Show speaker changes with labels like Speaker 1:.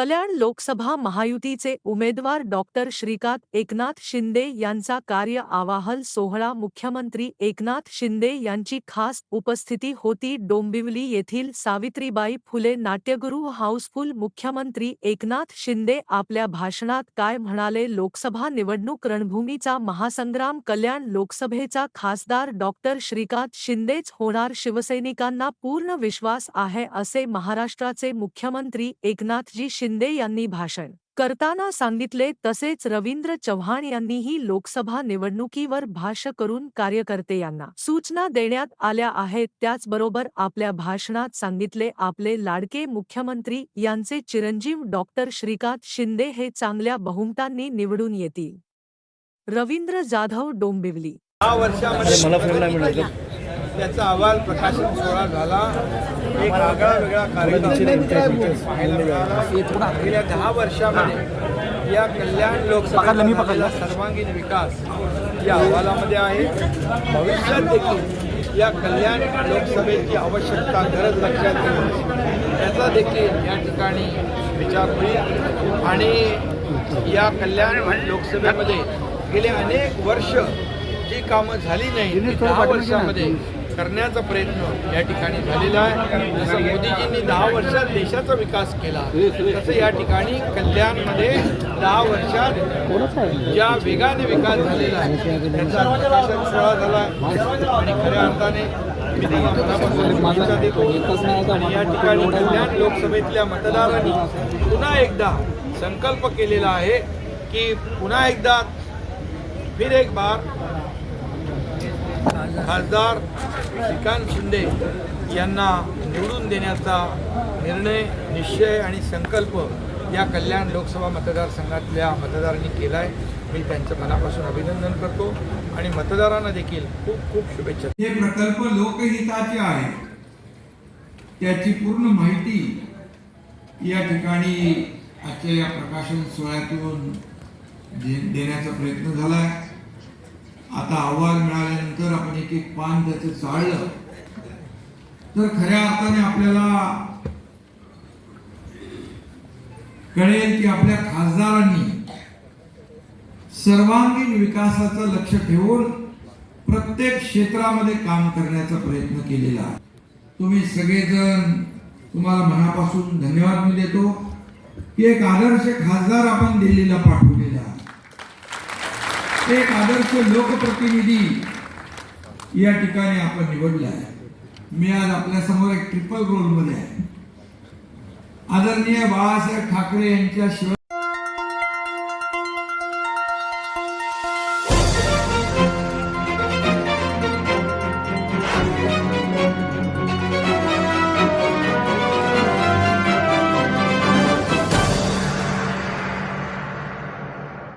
Speaker 1: कल्याण लोकसभा महायुतीचे उमेदवार डॉक्टर श्रीकांत एकनाथ शिंदे यांचा कार्य आवाहन सोहळा मुख्यमंत्री एकनाथ शिंदे यांची खास उपस्थिती होती. डोंबिवली येथील सावित्रीबाई फुले नाट्यगृह हाऊसफुल मुख्यमंत्री एकनाथ शिंदे आपल्या भाषणात काय म्हणाले? लोकसभा निवडणूक रणभूमीचा महासंग्राम कल्याण लोकसभेचा खासदार डॉक्टर श्रीकांत शिंदेच होणार. शिवसैनिकांना पूर्ण विश्वास आहे असे महाराष्ट्राचे मुख्यमंत्री एकनाथजी शिंदे यांनी भाषण करताना सांगितले तसेच रवींद्र चव्हाण यांनीही लोकसभा निवडणुकीवर भाष्य करून कार्यकर्ते यांना सूचना देण्यात आल्या आहेत. त्याचबरोबर आपल्या भाषणात सांगितले आपले लाडके मुख्यमंत्री यांचे चिरंजीव डॉक्टर श्रीकांत शिंदे हे चांगल्या बहुमतांनी निवडून येतील. रवींद्र जाधव डोंबिवली.
Speaker 2: त्याचा अहवाल प्रकाशन सोहळा झाला. एक आगळा वेगळा कार्यक्रम पाहायला मिळाला. गेल्या दहा वर्षामध्ये या कल्याण लोकसभेला झालेला सर्वांगीण विकास या अहवालामध्ये आहे. भविष्यात देखील या कल्याण लोकसभेची आवश्यकता गरज लक्षात घेऊन त्याचा देखील या ठिकाणी विचार होईल. आणि या कल्याण लोकसभेमध्ये गेले अनेक वर्ष जी कामं झाली नाही वर्षामध्ये करण्याचा प्रयत्न या ठिकाणी झालेला आहे. जसं मोदीजींनी दहा वर्षात देशाचा विकास केला तसं या ठिकाणी कल्याणमध्ये दहा वर्षात ज्या वेगाने विकास झालेला आहे त्याचा सोळा सोहळा झाला. आणि खऱ्या अर्थाने देतो. या ठिकाणी कल्याण लोकसभेतल्या मतदारांनी पुन्हा एकदा संकल्प केलेला आहे की पुन्हा एकदा फिर एक बार खासदार श्रीकांत शिंदे यांना निवडून देण्याचा निर्णय निश्चय आणि संकल्प या कल्याण लोकसभा मतदारसंघातल्या मतदारांनी केला आहे मी त्यांचं मनापासून अभिनंदन करतो आणि मतदारांना देखील खूप खूप शुभेच्छा
Speaker 3: हे प्रकल्प लोकहिताचे आहे. त्याची पूर्ण माहिती या ठिकाणी आजच्या या प्रकाशन सोहळ्यातून दे- देण्याचा प्रयत्न झाला आहे आता अहवाल मिळाल्यानंतर आपण एक एक पान त्याचं चाळलं तर खऱ्या अर्थाने आपल्याला कळेल की आपल्या खासदारांनी सर्वांगीण विकासाचं लक्ष ठेवून प्रत्येक क्षेत्रामध्ये काम करण्याचा प्रयत्न केलेला तुम्ही सगळेजण तुम्हाला मनापासून धन्यवाद मी देतो. की एक आदर्श खासदार आपण दिल्लीला पाठवलेला एक आदर्श लोकप्रतिनिधी या ठिकाणी आपण निवडला आहे मी आज आपल्यासमोर एक ट्रिपल रोलमध्ये आहे. आदरणीय बाळासाहेब ठाकरे यांच्या शिवाय